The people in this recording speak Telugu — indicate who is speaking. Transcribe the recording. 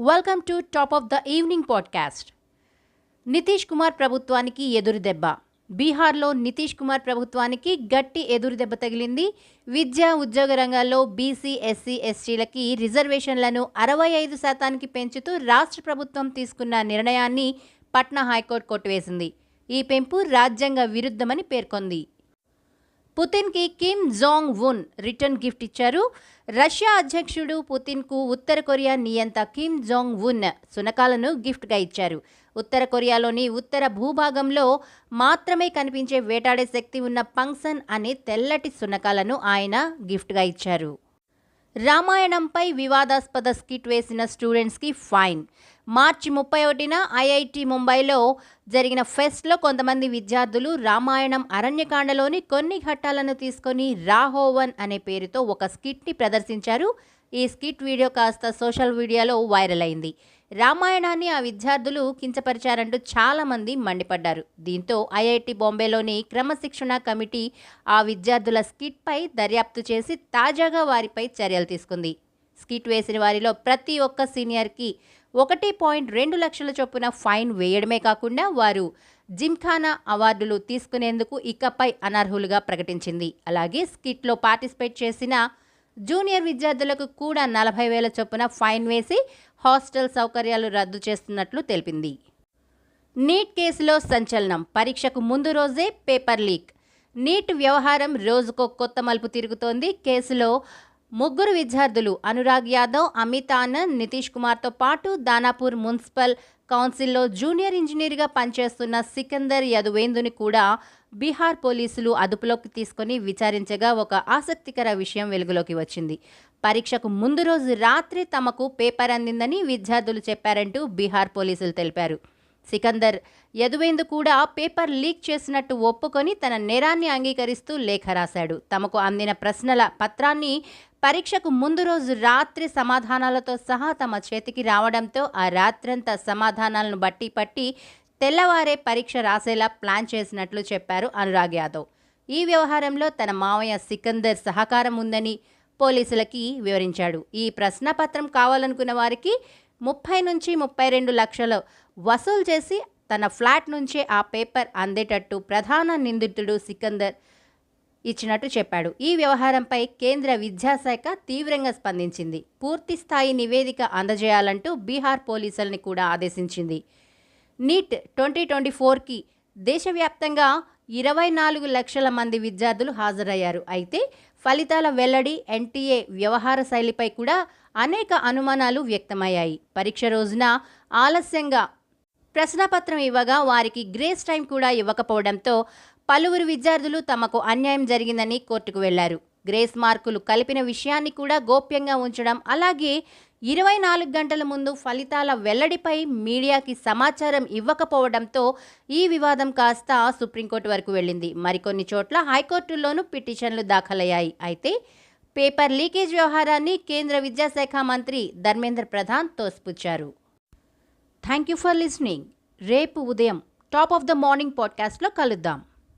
Speaker 1: Welcome to top of the evening podcast Nitish Kumar ప్రభుత్వానికి ఎదురుదెబ్బ బీహార్లో నితీష్ కుమార్ ప్రభుత్వానికి గట్టి ఎదురుదెబ్బ తగిలింది విద్యా ఉద్యోగ రంగాల్లో బీసీ ఎస్సీ ఎస్టీలకి రిజర్వేషన్లను అరవై ఐదు శాతానికి పెంచుతూ రాష్ట్ర ప్రభుత్వం తీసుకున్న నిర్ణయాన్ని పట్నా హైకోర్టు కొట్టివేసింది. ఈ పెంపు రాజ్యాంగ విరుద్ధమని పేర్కొంది. పుతిన్కి Kim Jong Un return gift ఇచ్చారు. రష్యా అధ్యక్షుడు పుతిన్కు ఉత్తర కొరియా నియంత కిమ్ జోంగ్ వున్ సునకాలను గిఫ్ట్గా ఇచ్చారు. ఉత్తర కొరియాలోని ఉత్తర భూభాగంలో మాత్రమే కనిపించే వేటాడే శక్తి ఉన్న పంక్సన్ అనే తెల్లటి సునకాలను ఆయన గిఫ్ట్గా ఇచ్చారు. రామాయణంపై వివాదాస్పద స్కిట్ వేసిన స్టూడెంట్స్కి ఫైన్. మార్చి ముప్పై ఒకటిన ఐఐటి ముంబైలో జరిగిన ఫెస్ట్లో కొంతమంది విద్యార్థులు రామాయణం అరణ్యకాండలోని కొన్ని ఘట్టాలను తీసుకొని రాహోవన్ అనే పేరుతో ఒక స్కిట్ని ప్రదర్శించారు. ఈ స్కిట్ వీడియో కాస్త సోషల్ మీడియాలో వైరల్ అయింది. రామాయణాన్ని ఆ విద్యార్థులు కించపరిచారంటూ చాలామంది మండిపడ్డారు. దీంతో ఐఐటి బాంబేలోని క్రమశిక్షణ కమిటీ ఆ విద్యార్థుల స్కిట్పై దర్యాప్తు చేసి తాజాగా వారిపై చర్యలు తీసుకుంది. స్కిట్ వేసిన వారిలో ప్రతి ఒక్క సీనియర్కి ఒకటి పాయింట్ రెండు లక్షల చొప్పున ఫైన్ వేయడమే కాకుండా వారు జిమ్ఖానా అవార్డులు తీసుకునేందుకు ఇకపై అనర్హులుగా ప్రకటించింది. అలాగే స్కిట్లో పార్టిసిపేట్ చేసిన జూనియర్ విద్యార్థులకు కూడా నలభై వేల చొప్పున ఫైన్ వేసి హాస్టల్ సౌకర్యాలు రద్దు చేస్తున్నట్లు తెలిపింది. నీట్ కేసులో సంచలనం. పరీక్షకు ముందు రోజే పేపర్ లీక్. నీట్ వ్యవహారం రోజుకో కొత్త మలుపు తిరుగుతోంది. కేసులో ముగ్గురు విద్యార్థులు అనురాగ్ యాదవ్ అమిత్ ఆనంద్ నితీష్ కుమార్తో పాటు దానాపూర్ మున్సిపల్ కౌన్సిల్లో జూనియర్ ఇంజనీర్గా పనిచేస్తున్న సికందర్ యదువేందుని కూడా బీహార్ పోలీసులు అదుపులోకి తీసుకొని విచారించగా ఒక ఆసక్తికర విషయం వెలుగులోకి వచ్చింది. పరీక్షకు ముందు రోజు రాత్రి తమకు పేపర్ అందిందని విద్యార్థులు చెప్పారంటూ బీహార్ పోలీసులు తెలిపారు. సికందర్. యదువేందు కూడా పేపర్ లీక్ చేసినట్టు ఒప్పుకొని తన నేరాన్ని అంగీకరిస్తూ లేఖ రాశాడు. తమకు అందిన ప్రశ్నల పత్రాన్ని పరీక్షకు ముందు రోజు రాత్రి సమాధానాలతో సహా తమ చేతికి రావడంతో ఆ రాత్రంతా సమాధానాలను బట్టి పట్టి తెల్లవారే పరీక్ష రాసేలా ప్లాన్ చేసినట్లు చెప్పారు అనురాగ్ యాదవ్. ఈ వ్యవహారంలో తన మావయ్య సికందర్ సహకారం ఉందని పోలీసులకి వివరించాడు. ఈ ప్రశ్నపత్రం కావాలనుకున్న వారికి ముప్పై నుంచి ముప్పై రెండు లక్షలు వసూలు చేసి తన ఫ్లాట్ నుంచే ఆ పేపర్ అందేటట్టు ప్రధాన నిందితుడు సికందర్ ఇచ్చినట్టు చెప్పాడు. ఈ వ్యవహారంపై కేంద్ర విద్యాశాఖ తీవ్రంగా స్పందించింది. పూర్తి స్థాయి నివేదిక అందజేయాలంటూ బీహార్ పోలీసుల్ని కూడా ఆదేశించింది. నీట్ ట్వంటీ ట్వంటీ ఫోర్కి దేశవ్యాప్తంగా ఇరవై నాలుగు లక్షల మంది విద్యార్థులు హాజరయ్యారు. అయితే ఫలితాల వెల్లడి ఎన్టీఏ వ్యవహార శైలిపై కూడా అనేక అనుమానాలు వ్యక్తమయ్యాయి. పరీక్ష రోజున ఆలస్యంగా ప్రశ్నపత్రం ఇవ్వగా వారికి గ్రేస్ టైం కూడా ఇవ్వకపోవడంతో పలువురు విద్యార్థులు తమకు అన్యాయం జరిగిందని కోర్టుకు వెళ్ళారు. గ్రేస్ మార్కులు కలిపిన విషయాన్ని కూడా గోప్యంగా ఉంచడం అలాగే ఇరవై నాలుగు గంటల ముందు ఫలితాల వెల్లడిపై మీడియాకి సమాచారం ఇవ్వకపోవడంతో ఈ వివాదం కాస్త సుప్రీంకోర్టు వరకు వెళ్ళింది. మరికొన్ని చోట్ల హైకోర్టుల్లోనూ పిటిషన్లు దాఖలయ్యాయి. అయితే పేపర్ లీకేజ్ వ్యవహారాన్ని కేంద్ర విద్యాశాఖ మంత్రి Dharmendra Pradhan తోసిపుచ్చారు. Thank you for listening. రేపు ఉదయం టాప్ ఆఫ్ ద మార్నింగ్ పాడ్కాస్ట్లో కలుద్దాం.